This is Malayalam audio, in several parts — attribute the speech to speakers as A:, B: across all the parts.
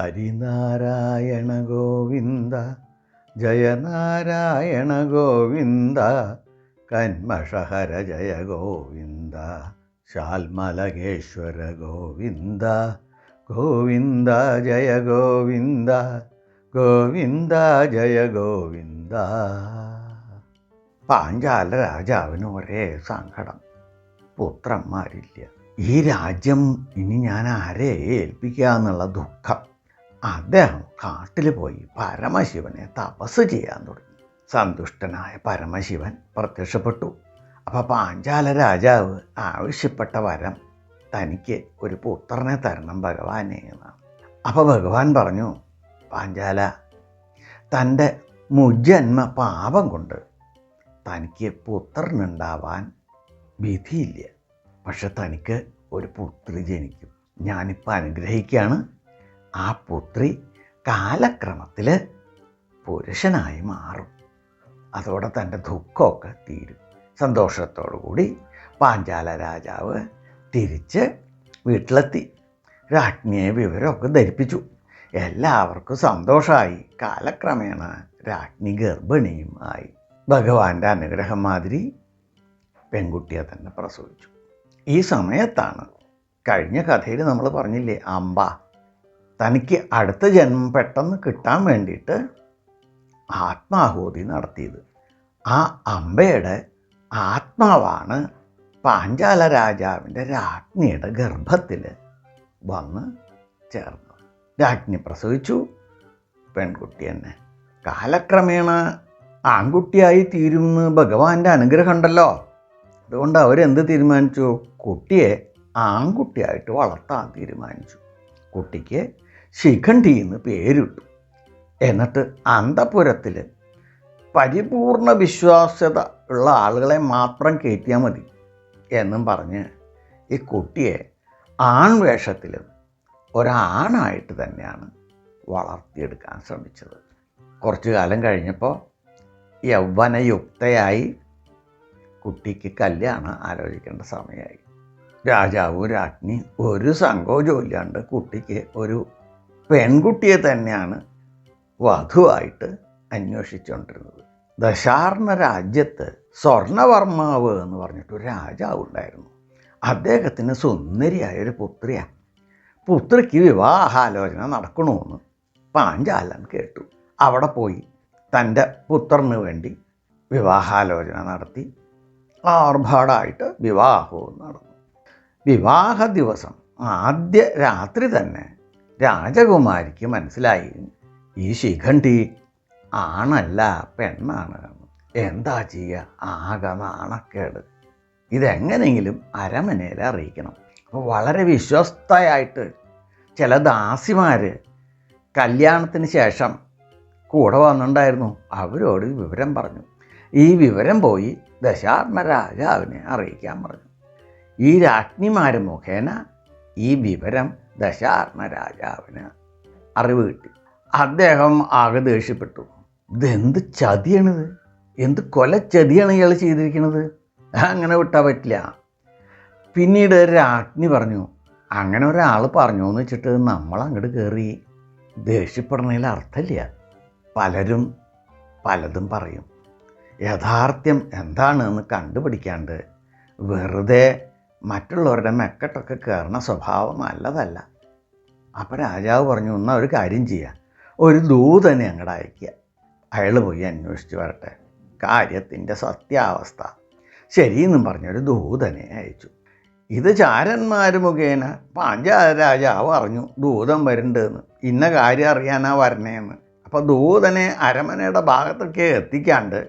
A: ഹരിനാരായണ ഗോവിന്ദ ജയനാരായണ ഗോവിന്ദ കന്മഷഹര ജയ ഗോവിന്ദ ശാൽമലകേശ്വര ഗോവിന്ദ ഗോവിന്ദ ജയ ഗോവിന്ദ ഗോവിന്ദ ജയ ഗോവിന്ദ. പാഞ്ചാല രാജാവിന് ഒരേ സങ്കടം. പുത്രന്മാരില്ല. ഈ രാജ്യം ഇനി ഞാൻ ആരെ ഏൽപ്പിക്കുക എന്നുള്ള ദുഃഖം? അദ്ദേഹം കാട്ടിൽ പോയി പരമശിവനെ തപസ് ചെയ്യാൻ തുടങ്ങി. സന്തുഷ്ടനായ പരമശിവൻ പ്രത്യക്ഷപ്പെട്ടു. അപ്പോൾ പാഞ്ചാല രാജാവ് ആവശ്യപ്പെട്ട വരം തനിക്ക് ഒരു പുത്രനെ തരണം ഭഗവാനെ എന്നാണ്. അപ്പോൾ ഭഗവാൻ പറഞ്ഞു പാഞ്ചാല തന്റെ മുജന്മ പാപം കൊണ്ട് തനിക്ക് പുത്രനുണ്ടാവാൻ വിധിയില്ല. പക്ഷെ തനിക്ക് ഒരു പുത്രി ജനിക്കും. ഞാനിപ്പോൾ അനുഗ്രഹിക്കുകയാണ്. ആ പുത്രി കാലക്രമത്തിൽ പുരുഷനായി മാറും. അതോടെ തന്റെ ദുഃഖമൊക്കെ തീരും. സന്തോഷത്തോടു കൂടി പാഞ്ചാല രാജാവ് തിരിച്ച് വീട്ടിലെത്തി. രാജ്ഞിയെ വിവരമൊക്കെ ധരിപ്പിച്ചു. എല്ലാവർക്കും സന്തോഷമായി കാലക്രമേണ രാജ്ഞി ഗർഭിണിയും ആയി. ഭഗവാന്റെ അനുഗ്രഹം മാതിരി പെൺകുട്ടിയെ തന്നെ പ്രസവിച്ചു. ഈ സമയത്താണ് കഴിഞ്ഞ കഥയിൽ നമ്മൾ പറഞ്ഞില്ലേ അമ്പ. തനിക്ക് അടുത്ത ജന്മം പെട്ടെന്ന് കിട്ടാൻ വേണ്ടിയിട്ട് ആത്മാഹൂതി നടത്തിയത്. ആ അമ്പയുടെ ആത്മാവാണ് പാഞ്ചാല രാജാവിന്റെ രാജ്ഞിയുടെ ഗർഭത്തിൽ വന്ന് ചേർന്നു രാജ്ഞി പ്രസവിച്ചു. പെൺകുട്ടി തന്നെ. കാലക്രമേണ ആൺകുട്ടിയായി തീരുമെന്ന് ഭഗവാന്റെ അനുഗ്രഹം ഉണ്ടല്ലോ. അതുകൊണ്ട് അവരെന്ത് തീരുമാനിച്ചു? കുട്ടിയെ ആൺകുട്ടിയായിട്ട് വളർത്താൻ തീരുമാനിച്ചു. കുട്ടിക്ക് ശിഖണ്ഡി എന്ന് പേരിട്ടു. എന്നിട്ട് അന്തപുരത്തിൽ പരിപൂർണ വിശ്വാസ്യത ഉള്ള ആളുകളെ മാത്രം കയറ്റിയാൽ മതി എന്നും പറഞ്ഞ് ഈ കുട്ടിയെ ആൺവേഷത്തിലും ഒരാണായിട്ട് തന്നെയാണ് വളർത്തിയെടുക്കാൻ ശ്രമിച്ചത്. കുറച്ചു കാലം കഴിഞ്ഞപ്പോൾ യൗവനയുക്തയായി കുട്ടിക്ക് കല്യാണം ആലോചിക്കേണ്ട സമയമായി. രാജാവും രാജ്ഞി ഒരു സങ്കോചവും ഇല്ലാണ്ട് കുട്ടിക്ക് ഒരു പെൺകുട്ടിയെ തന്നെയാണ് വധുവായിട്ട് അന്വേഷിച്ചുകൊണ്ടിരുന്നത് ദശാർണ രാജ്യത്ത് സ്വർണവർമാവ് എന്ന് പറഞ്ഞിട്ട് ഒരു രാജാവ് ഉണ്ടായിരുന്നു. അദ്ദേഹത്തിന് സുന്ദരിയായ ഒരു പുത്രിയാണ് പുത്രിക്ക് വിവാഹാലോചന നടക്കണമെന്ന് പാഞ്ചാലൻ കേട്ടു. അവിടെ പോയി തന്റെ പുത്രന് വേണ്ടി വിവാഹാലോചന നടത്തി. ആർഭാടായിട്ട് വിവാഹവും നടന്നു. വിവാഹ ദിവസം ആദ്യ രാത്രി തന്നെ രാജകുമാരിക്ക് മനസ്സിലായി. ഈ ശിഖണ്ഡി ആണല്ല പെണ്ണാണ്. എന്താ ചെയ്യുക ആകെ നാണക്കേട്. ഇതെങ്ങനെയെങ്കിലും അരമനയിൽ അറിയിക്കണം. അപ്പോൾ വളരെ വിശ്വസ്തയായിട്ട് ചില ദാസിമാർ കല്യാണത്തിന് ശേഷം കൂടെ വന്നിട്ടുണ്ടായിരുന്നു. അവരോട് വിവരം പറഞ്ഞു. ഈ വിവരം പോയി ദശാത്മ രാജാവിനെ അറിയിക്കാൻ പറഞ്ഞു. ഈ രാജ്ഞിമാർ മുഖേന ഈ വിവരം ദശാർണ രാജാവിന് അറിവ് കിട്ടി. അദ്ദേഹം ആകെ ദേഷ്യപ്പെട്ടു. ഇതെന്ത് ചതിയാണിത്? എന്ത് കൊല ചതിയാണ് ഇയാൾ ചെയ്തിരിക്കുന്നത്? അങ്ങനെ വിട്ടാൽ പറ്റില്ല. പിന്നീട് രാജ്ഞി പറഞ്ഞു അങ്ങനെ ഒരാൾ പറഞ്ഞു എന്ന് വെച്ചിട്ട് നമ്മൾ അങ്ങോട്ട് കയറി ദേഷ്യപ്പെടണതിൽ അർത്ഥമില്ല. പലരും പലതും പറയും. യഥാർത്ഥ്യം എന്താണെന്ന് കണ്ടുപിടിക്കാണ്ട് വെറുതെ മറ്റുള്ളവരുടെ മെക്കെട്ടൊക്കെ കയറുന്ന സ്വഭാവം നല്ലതല്ല. അപ്പം രാജാവ് പറഞ്ഞു എന്നാൽ ഒരു കാര്യം ചെയ്യുക ഒരു ദൂതനെ അങ്ങോട്ട് അയക്കുക അയാൾ പോയി അന്വേഷിച്ച് വരട്ടെ. കാര്യത്തിന്റെ സത്യാവസ്ഥ. ശരിയെന്നും പറഞ്ഞൊരു ദൂതനെ അയച്ചു. ഇത് ചാരന്മാർ മുഖേന പാഞ്ചാല രാജാവ് അറിഞ്ഞു ദൂതൻ വരുന്നുണ്ടെന്ന് ഇന്ന കാര്യം അറിയാനാ വരണേന്ന്. അപ്പോൾ ദൂതനെ അരമനയുടെ ഭാഗത്തൊക്കെ എത്തിക്കാണ്ട്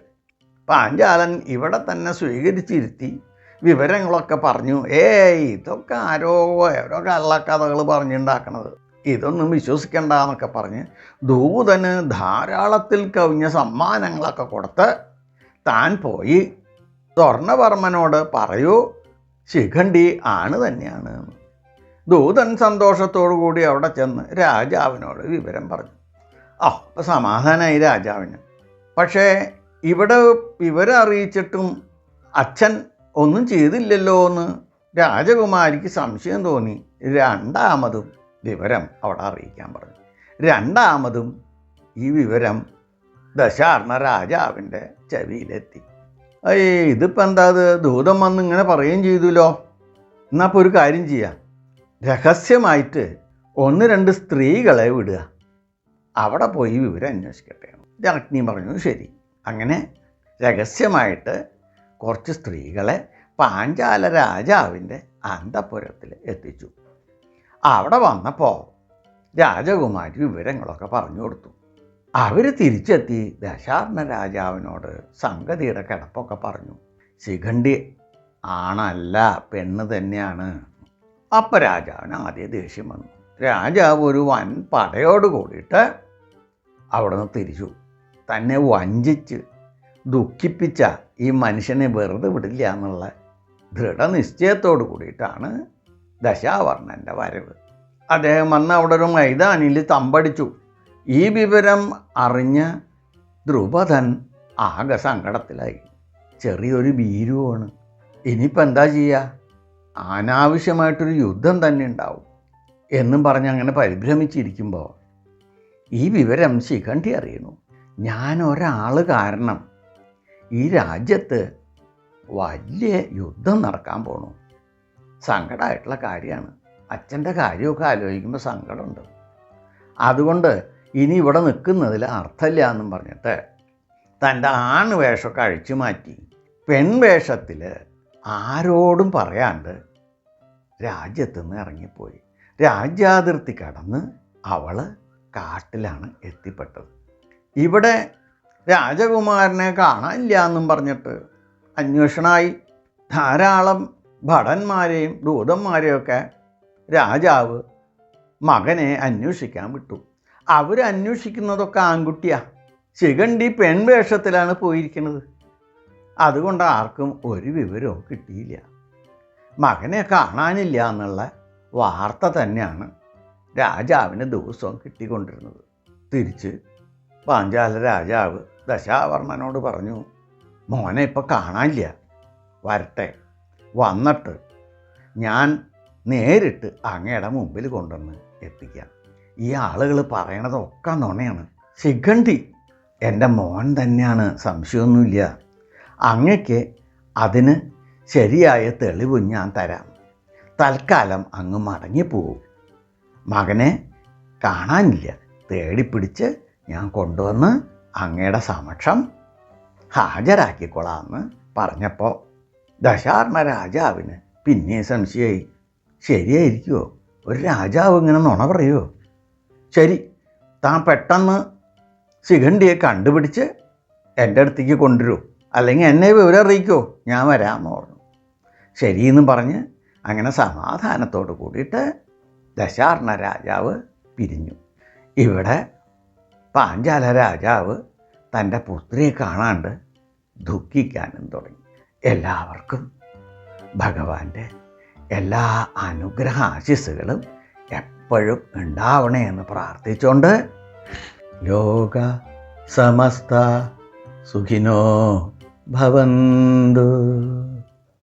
A: പാഞ്ചാലൻ ഇവിടെ തന്നെ സ്വീകരിച്ചിരുത്തി വിവരങ്ങളൊക്കെ പറഞ്ഞു. ഏയ് ഇതൊക്കെ ആരോ ഓരോ കള്ളക്കഥകൾ പറഞ്ഞുണ്ടാക്കണത്. ഇതൊന്നും വിശ്വസിക്കണ്ട എന്നൊക്കെ പറഞ്ഞ് ദൂതന് ധാരാളത്തിൽ കവിഞ്ഞ സമ്മാനങ്ങളൊക്കെ കൊടുത്ത് താൻ പോയി. സ്വർണവർമ്മനോട് പറയൂ ശിഖണ്ഡി ആണ് തന്നെയാണ്. ദൂതൻ സന്തോഷത്തോടു കൂടി അവിടെ ചെന്ന് രാജാവിനോട് വിവരം പറഞ്ഞു. ആ അപ്പം സമാധാനമായി രാജാവിന്. പക്ഷേ ഇവിടെ വിവരം അറിയിച്ചിട്ടും അച്ഛൻ ഒന്നും ചെയ്തില്ലല്ലോ എന്ന് രാജകുമാരിക്ക് സംശയം തോന്നി. രണ്ടാമതും വിവരം അവിടെ അറിയിക്കാൻ പറഞ്ഞു. രണ്ടാമതും ഈ വിവരം ദശാർണ രാജാവിന്റെ ചെവിയിലെത്തി. അയ്യേ ഇതിപ്പോൾ എന്താ അത്? ദൂതം വന്ന് ഇങ്ങനെ പറയുകയും ചെയ്തുല്ലോ എന്നാൽ ഇപ്പോൾ ഒരു കാര്യം ചെയ്യാം. രഹസ്യമായിട്ട് ഒന്ന് രണ്ട് സ്ത്രീകളെ വിടുക. അവിടെ പോയി വിവരം അന്വേഷിക്കട്ടെ രാജ്ഞി പറഞ്ഞു ശരി. അങ്ങനെ രഹസ്യമായിട്ട് കുറച്ച് സ്ത്രീകളെ പാഞ്ചാല രാജാവിന്റെ അന്തപുരത്തിൽ എത്തിച്ചു. അവിടെ വന്നപ്പോൾ രാജകുമാരി വിവരങ്ങളൊക്കെ പറഞ്ഞു കൊടുത്തു. അവർ തിരിച്ചെത്തി ദശാർണ രാജാവിനോട് സംഗതിയുടെ കിടപ്പൊക്കെ പറഞ്ഞു. ശിഖണ്ഡി ആണല്ല പെണ്ണ് തന്നെയാണ്. അപ്പം രാജാവിന് ആദ്യം ദേഷ്യം വന്നു. രാജാവ് ഒരു വൻ പടയോട് കൂടിയിട്ട് അവിടെ നിന്ന് തിരിച്ചു. തന്നെ വഞ്ചിച്ച് ദുഃഖിപ്പിച്ച ഈ മനുഷ്യനെ വെറുതെ വിടില്ല എന്നുള്ള ദൃഢനിശ്ചയത്തോട് കൂടിയിട്ടാണ് ദശാവർണന്റെ വരവ്. അദ്ദേഹം വന്ന് അവിടെ ഒരു മൈതാനിൽ തമ്പടിച്ചു. ഈ വിവരം അറിഞ്ഞ ദ്രുപദൻ ആകെ സങ്കടത്തിലായി. ചെറിയൊരു ഭീരുവാണ്. ഇനിയിപ്പോൾ എന്താ ചെയ്യുക? അനാവശ്യമായിട്ടൊരു യുദ്ധം തന്നെ ഉണ്ടാവും എന്നും പറഞ്ഞ് അങ്ങനെ പരിഭ്രമിച്ചിരിക്കുമ്പോൾ ഈ വിവരം ശിഖണ്ഠി അറിയുന്നു. ഞാൻ ഒരാൾ കാരണം ഈ രാജ്യത്ത് വലിയ യുദ്ധം നടക്കാൻ പോണു. സങ്കടമായിട്ടുള്ള കാര്യമാണ്. അച്ഛന്റെ കാര്യമൊക്കെ ആലോചിക്കുമ്പോൾ സങ്കടമുണ്ട്. അതുകൊണ്ട് ഇനി ഇവിടെ നിൽക്കുന്നതിൽ അർത്ഥമില്ല എന്നും പറഞ്ഞിട്ട് തന്റെ ആണ് വേഷമൊക്കെ അഴിച്ചു മാറ്റി പെൺവേഷത്തിൽ ആരോടും പറയാണ്ട് രാജ്യത്തുനിന്ന് ഇറങ്ങിപ്പോയി. രാജ്യാതിർത്തി കടന്ന് അവൾ കാട്ടിലാണ് എത്തിപ്പെട്ടത്. ഇവിടെ രാജകുമാരനെ കാണാനില്ല എന്നും പറഞ്ഞിട്ട് അന്വേഷണമായി ധാരാളം ഭടന്മാരെയും ദൂതന്മാരെയൊക്കെ രാജാവ് മകനെ അന്വേഷിക്കാൻ വിട്ടു. അവർ അന്വേഷിക്കുന്നതൊക്കെ ആൺകുട്ടിയാ. ശിഖണ്ഡി പെൺവേഷത്തിലാണ് പോയിരിക്കുന്നത്. അതുകൊണ്ട് ആർക്കും ഒരു വിവരവും കിട്ടിയില്ല. മകനെ കാണാനില്ല എന്നുള്ള വാർത്ത തന്നെയാണ് രാജാവിന് ദിവസവും കിട്ടിക്കൊണ്ടിരുന്നത്. തിരിച്ച് പാഞ്ചാല രാജാവ് ദശാവർണനോട് പറഞ്ഞു മോനെ ഇപ്പം കാണാനില്ല. വരട്ടെ. വന്നിട്ട് ഞാൻ നേരിട്ട് അങ്ങയുടെ മുമ്പിൽ കൊണ്ടുവന്ന് എത്തിക്കാം. ഈ ആളുകൾ പറയണതൊക്കെ നുണയാണ്. ശിഖണ്ഡി എന്റെ മോൻ തന്നെയാണ് സംശയമൊന്നുമില്ല. അങ്ങക്ക് അതിന് ശരിയായ തെളിവ് ഞാൻ തരാം. തൽക്കാലം അങ്ങ് മടങ്ങിപ്പോവും. മകനെ കാണാനില്ല. തേടിപ്പിടിച്ച് ഞാൻ കൊണ്ടുവന്ന് അങ്ങയുടെ സമക്ഷം ഹാജരാക്കിക്കൊള്ളാമെന്ന് പറഞ്ഞപ്പോൾ ദശാർണ രാജാവിന് പിന്നെ സംശയമായി ശരിയായിരിക്കുമോ ഒരു രാജാവ് ഇങ്ങനെ നുണ പറയുമോ ശരി താൻ പെട്ടെന്ന് ശിഖണ്ഡിയെ കണ്ടുപിടിച്ച് എന്റെ അടുത്തേക്ക് കൊണ്ടുവരൂ. അല്ലെങ്കിൽ എന്നെ വിവരം അറിയിക്കോ? ഞാൻ വരാമെന്ന് പറഞ്ഞു. ശരിയെന്ന് പറഞ്ഞ് അങ്ങനെ സമാധാനത്തോട് കൂടിയിട്ട് ദശാർണ രാജാവ് പിരിഞ്ഞു. ഇവിടെ പാഞ്ചാല രാജാവ് തന്റെ പുത്രിയെ കാണാണ്ട് ദുഃഖിക്കാനും തുടങ്ങി. എല്ലാവർക്കും ഭഗവാന്റെ എല്ലാ അനുഗ്രഹ ആശിസ്സുകളും എപ്പോഴും ഉണ്ടാവണേ എന്ന് പ്രാർത്ഥിച്ചുകൊണ്ട് ലോക സമസ്ത സുഖിനോ ഭവന്തു.